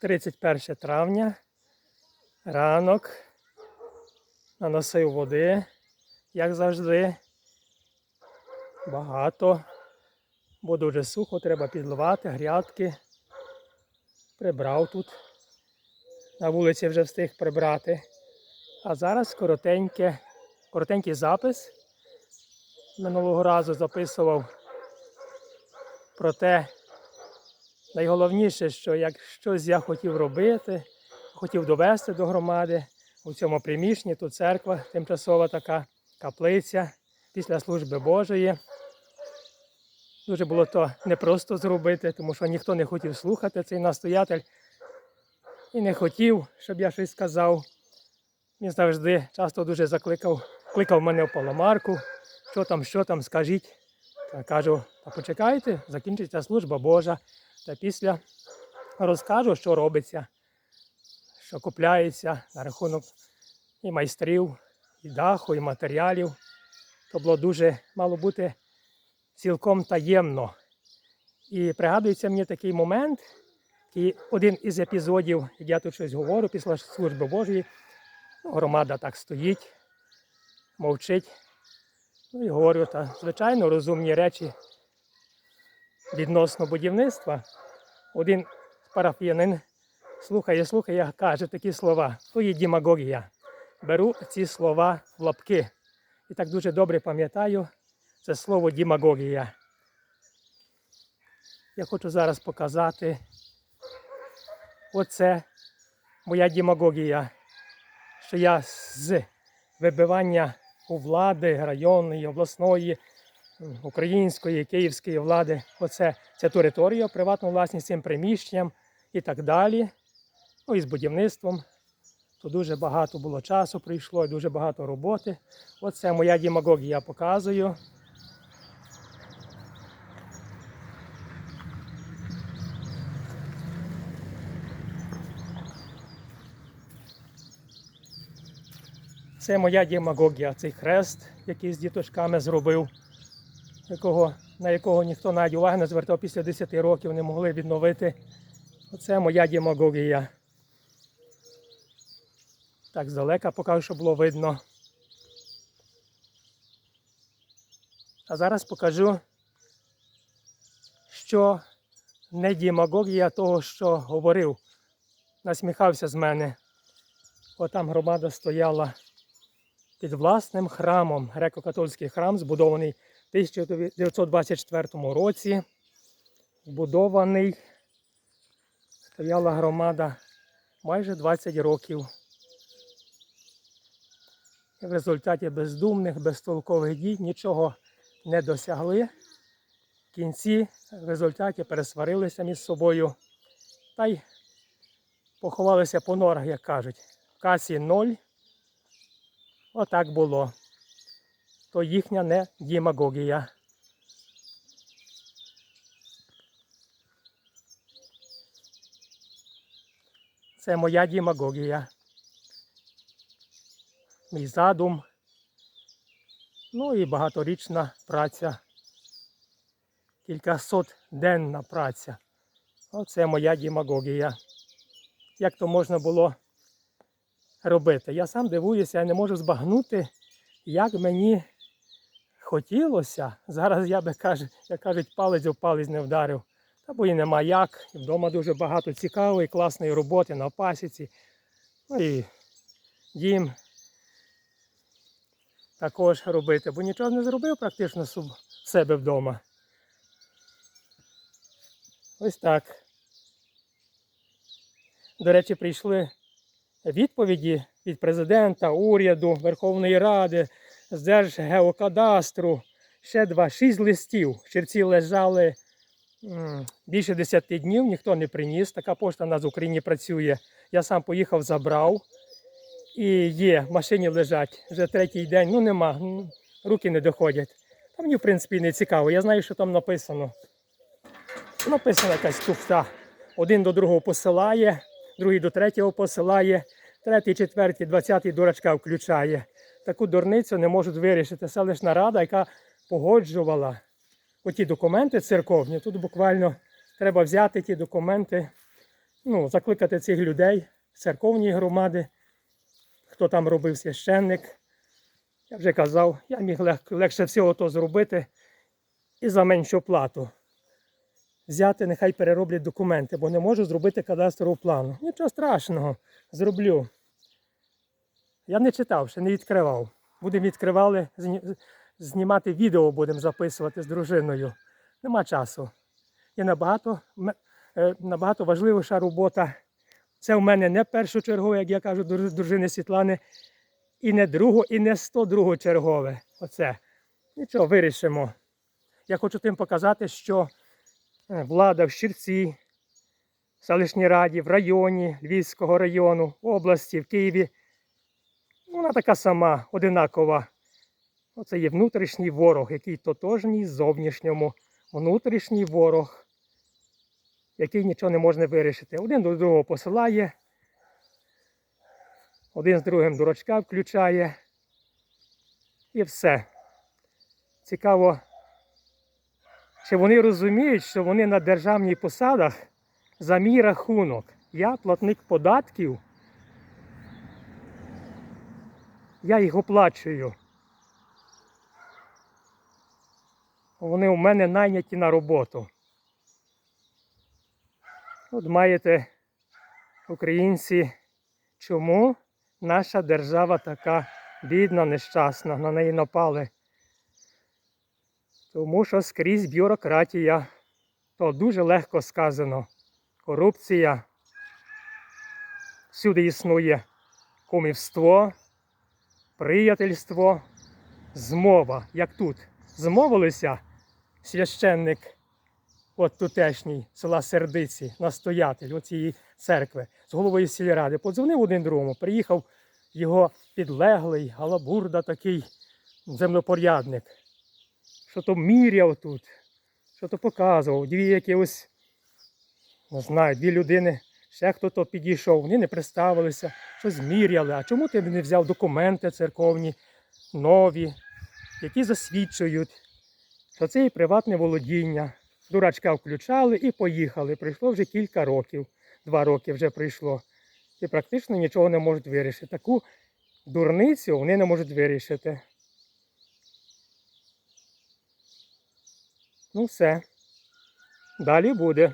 31 травня, ранок, наносив води, як завжди. Багато, бо дуже сухо, треба підливати, грядки. Прибрав тут. На вулиці вже встиг прибрати. А зараз коротеньке, коротенький запис. Минулого разу записував про те, найголовніше, що як щось я хотів робити, хотів довести до громади у цьому приміщенні, тут церква тимчасова така каплиця після служби Божої. Дуже було то непросто зробити, тому що ніхто не хотів слухати цей настоятель і не хотів, щоб я щось сказав. Він завжди часто дуже закликав, кликав мене в паламарку, що там, що там, скажіть. Та кажу, та почекайте, закінчиться служба Божа. Та після розкажу, що робиться, що купляється на рахунок і майстрів, і даху, і матеріалів. То було дуже мало бути цілком таємно. І пригадується мені такий момент, такий один із епізодів, як я тут щось говорю після служби Божої. Громада так стоїть, мовчить. Ну і говорю, та звичайно, розумні речі відносно будівництва. Один парафіянин слухає, слухає, каже такі слова. То є демагогія. Беру ці слова в лапки. І так дуже добре пам'ятаю це слово демагогія. Я хочу зараз показати оце моя демагогія, що я з вибивання у влади районної, обласної, української, київської влади, оце ця територія, приватну власність цим приміщенням і так далі. Ну і з будівництвом. То дуже багато було часу прийшло, і дуже багато роботи. Оце моя демагогія показую. Це моя демагогія, цей хрест, який з діточками зробив, якого, на якого ніхто навіть уваги не звертав після 10 років, не могли відновити. Оце моя демагогія. Так здалека покажу, щоб було видно. А зараз покажу, що не демагогія того, що говорив, насміхався з мене. Отам громада стояла під власним храмом. Греко-католицький храм, збудований в 1924 році. Збудований стояла громада майже 20 років. В результаті бездумних, безтолкових дій нічого не досягли. В кінці в результаті пересварилися між собою та й поховалися по норах, як кажуть. В касі ноль. Отак було. То їхня не демагогія. Це моя демагогія. Мій задум. Ну і багаторічна праця. Кількасотденна праця. Оце моя демагогія. Як то можна було робити? Я сам дивуюся, я не можу збагнути, як мені хотілося. Зараз я би каже, як кажуть, палець у палець не вдарив. Та бо і нема як. Вдома дуже багато цікавої, класної роботи на пасіці. Ну і дім також робити, бо нічого не зробив практично в себе вдома. Ось так. До речі, прийшли відповіді від президента, уряду, Верховної Ради, з Держгеокадастру. Ще два, шість листів. Черці лежали більше 10 днів, ніхто не приніс. Така пошта в нас в Україні працює. Я сам поїхав, забрав. І є, в машині лежать вже третій день. Ну нема, руки не доходять. Та мені, в принципі, не цікаво. Я знаю, що там написано. Написана якась туфта. Один до другого посилає, другий до третього посилає, третій, четвертий, двадцятий дурачка включає. Таку дурницю не можуть вирішити. Селищна рада, яка погоджувала оті документи церковні. Тут буквально треба взяти ті документи ну, закликати цих людей, церковні громади, хто там робив священник. Я вже казав, я міг лег, легше всього то зробити і за меншу плату. Взяти, нехай перероблять документи, бо не можу зробити кадастрову плану. Нічого страшного, зроблю. Я не читав, ще не відкривав. Будемо відкривали, знімати відео будемо записувати з дружиною. Нема часу. Є набагато, е, набагато важливіша робота. Це в мене не першочергове, як я кажу, дружини Світлани, і не друго, і не 102 чергове. Оце. Нічого, вирішимо. Я хочу тим показати, що влада в Щирці, селищній раді, в районі Львівського району, області, в Києві. Вона така сама, одинакова. Оце є внутрішній ворог, який тотожній зовнішньому. Внутрішній ворог, який нічого не може вирішити. Один до другого посилає, один з другим дурачка включає. І все. Цікаво, чи вони розуміють, що вони на державній посадах за мій рахунок. Я платник податків. Я їх оплачую. Вони у мене найняті на роботу. От маєте, українці, чому наша держава така бідна, нещасна, на неї напали? Тому що скрізь бюрократія, то дуже легко сказано. Корупція. Всюди існує кумівство, приятельство, змова, як тут. Змовилися священник, от тутешній села Сердиці, настоятель оцієї церкви з головою сільради. Подзвонив один другому, приїхав його підлеглий, галабурда такий землепорядник, що то міряв тут, що то показував, дві якісь, не знаю, дві людини, ще хто то підійшов, вони не представилися, щось міряли. А чому ти не взяв документи церковні, нові, які засвідчують, що це є приватне володіння. Дурачка включали і поїхали. Пройшло вже кілька років, два роки вже пройшло. І практично нічого не можуть вирішити. Таку дурницю вони не можуть вирішити. Ну все. Далі буде.